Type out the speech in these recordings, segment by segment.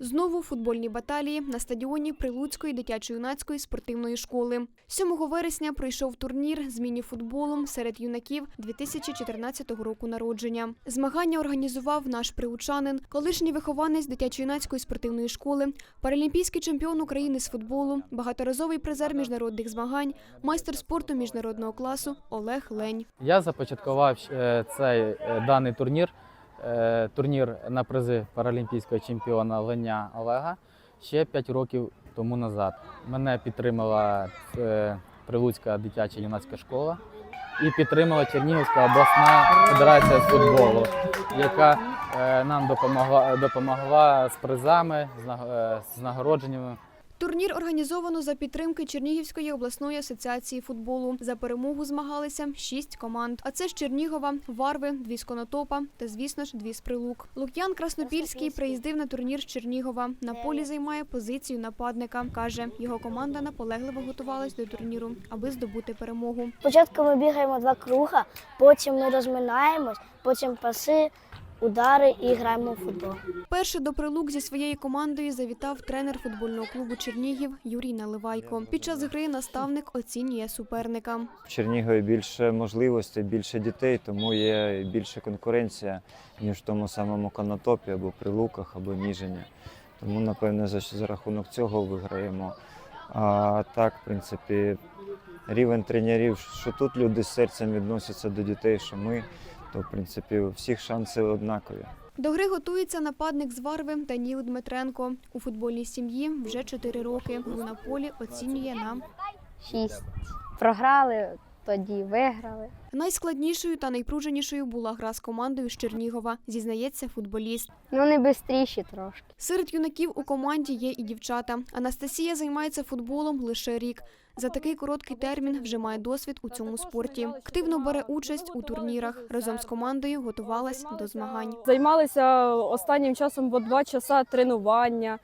Знову футбольні баталії на стадіоні Прилуцької дитячо-юнацької спортивної школи. 7 вересня пройшов турнір з міні-футболом серед юнаків 2014 року народження. Змагання організував наш прилучанин, колишній вихованець дитячо-юнацької спортивної школи, паралімпійський чемпіон України з футболу, багаторазовий призер міжнародних змагань, майстер спорту міжнародного класу Олег Лень. Я започаткував е, цей е, даний турнір, турнір на призи паралімпійського чемпіона Леня Олега ще 5 років тому назад. Мене підтримала е, Прилуцька дитяча юнацька школа і підтримала Чернігівська обласна федерація з футболу, яка е, нам допомогла, допомогла з призами, е, з нагородженнями. Турнір організовано за підтримки Чернігівської обласної асоціації футболу. За перемогу змагалися шість команд. А це ж Чернігова, Варви, дві з Конотопа та, звісно ж, дві з Прилук. Лук'ян Краснопільський приїздив на турнір з Чернігова. На полі займає позицію нападника. каже, його команда наполегливо готувалась до турніру, аби здобути перемогу. Спочатку ми бігаємо два круга, потім ми розминаємось, потім паси, удари і граємо в футбол. Перший до прилук зі своєю командою завітав тренер футбольного клубу Чернігів Юрій Наливайко. Під час гри наставник оцінює суперника. В Чернігові більше можливостей, більше дітей, тому є більше конкуренція, ніж в тому самому Конотопі або Прилуках, або Ніжині. Тому, напевне, за, за рахунок цього виграємо. А так, в принципі, рівень тренерів, що тут люди з серцем відносяться до дітей, що ми, то в принципі у всіх шанси однакові. До гри готується нападник з Варви Даніл Дмитренко. У футбольній сім'ї вже 4 роки. Гру на полі оцінює на шість. Програли, тоді виграли. найскладнішою та найпруженішою була гра з командою з Чернігова, зізнається футболіст. Ну, не бистріші трошки. Серед юнаків у команді є і дівчата. Анастасія займається футболом лише рік. За такий короткий термін вже має досвід у цьому спорті. Активно бере участь у турнірах. Разом з командою готувалась до змагань. Займалися останнім часом по два часа тренування.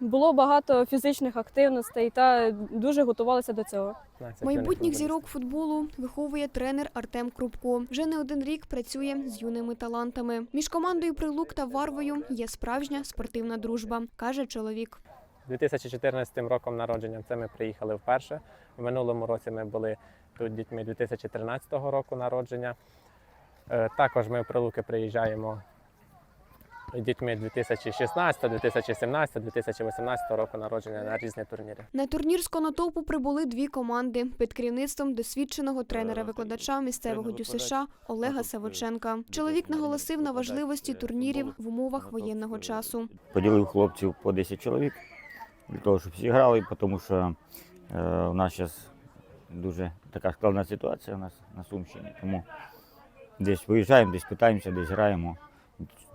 Було багато фізичних активностей та дуже готувалися до цього. Майбутніх зірок футболу виховує тренер Артем Крупко. Вже не один рік працює з юними талантами. Між командою Прилук та Варвою є справжня спортивна дружба, каже чоловік. 2014 роком народження це ми приїхали вперше. В минулому році ми були тут дітьми 2013 року народження. Е, Також ми в Прилуки приїжджаємо дітьми 2016, 2017, 2018 року народження на різні турніри. На турнір з конотопу прибули дві команди під керівництвом досвідченого тренера-викладача місцевого ДЮСШ Олега Савоченка. Чоловік наголосив на важливості турнірів в умовах воєнного часу. поділив хлопців по 10 чоловік для того, щоб всі грали, тому що е, у нас зараз дуже така складна ситуація у нас на Сумщині. Тому десь виїжджаємо, десь питаємося, десь граємо,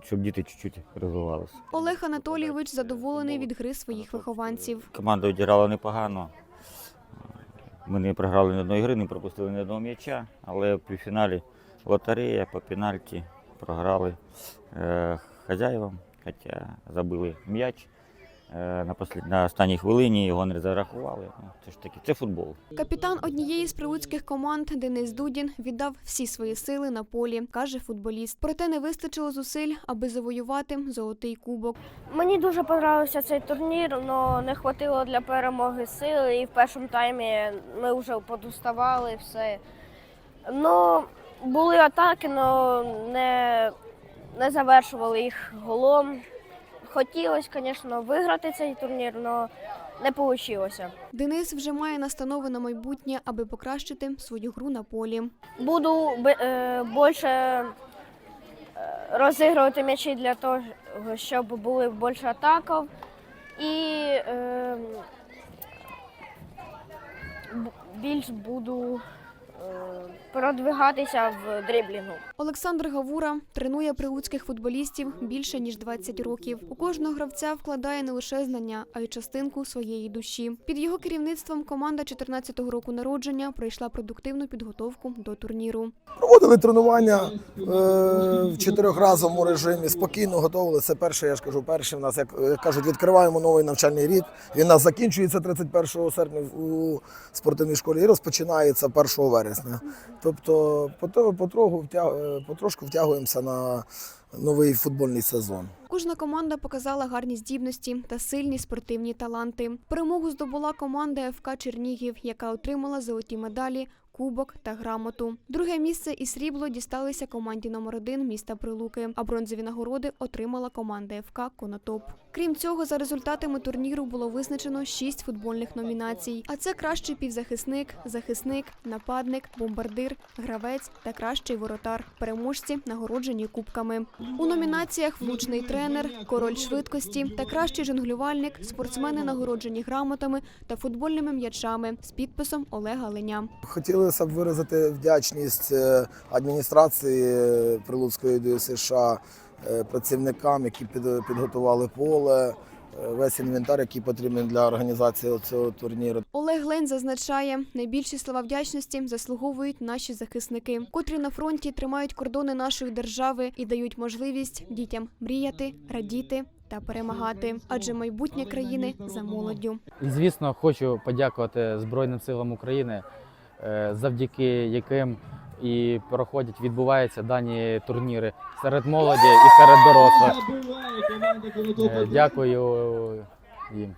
щоб діти чуть-чуть розвивалися. Олег Анатолійович задоволений від гри своїх вихованців. Команда відіграла непогано. Ми не програли ні одної гри, не пропустили ні одного м'яча, але в півфіналі лотерея по пенальті програли е, хазяївам, хоча забили м'яч. Е, на, послід... на останній хвилині його не зарахували. Ну, це ж таки, це футбол. Капітан однієї з прилуцьких команд Денис Дудін віддав всі свої сили на полі, каже футболіст. Проте не вистачило зусиль, аби завоювати золотий кубок. Мені дуже подобався цей турнір, але не вистачило для перемоги сили. І в першому таймі ми вже подуставали все. Ну, були атаки, але не, не завершували їх голом. Хотілося, звісно, виграти цей турнір, але не вийшло. Денис вже має настанови на майбутнє, аби покращити свою гру на полі. Буду е, більше е, розігрувати м'ячі для того, щоб були більше атаків. І е, більш буду продвигатися в дриблінгу. Олександр Гавура тренує прилуцьких футболістів більше ніж 20 років. У кожного гравця вкладає не лише знання, а й частинку своєї душі. Під його керівництвом команда 14-го року народження пройшла продуктивну підготовку до турніру. Проводили тренування е, в чотирьохразовому режимі, спокійно готували. Це перше, я ж кажу, перше в нас, як е, кажуть, відкриваємо новий навчальний рік. Він у нас закінчується 31 серпня у спортивній школі і розпочинається 1 вересня. Якісне. Тобто потроху е, втягуємося на новий футбольний сезон. Кожна команда показала гарні здібності та сильні спортивні таланти. Перемогу здобула команда ФК Чернігів, яка отримала золоті медалі. Кубок та грамоту. Друге місце і срібло дісталися команді номер 1 міста Прилуки, а бронзові нагороди отримала команда ФК Конотоп. Крім цього, за результатами турніру було визначено шість футбольних номінацій. А це кращий півзахисник, захисник, нападник, бомбардир, гравець та кращий воротар. Переможці нагороджені кубками. У номінаціях влучний тренер, король швидкості та кращий жонглювальник, спортсмени нагороджені грамотами та футбольними м'ячами з підписом Олега Леня. Хотілося б виразити вдячність е, адміністрації е, Прилуцької ДСШ, е, працівникам, які під- підготували поле, весь інвентар, який потрібен для організації цього турніру. Олег Лень зазначає, найбільші слова вдячності заслуговують наші захисники, котрі на фронті тримають кордони нашої держави і дають можливість дітям мріяти, радіти та перемагати. Адже майбутнє країни за молоддю. І, звісно, хочу подякувати Збройним силам України, е, завдяки яким і проходять, відбуваються дані турніри серед молоді і серед дорослих. Е, Дякую їм.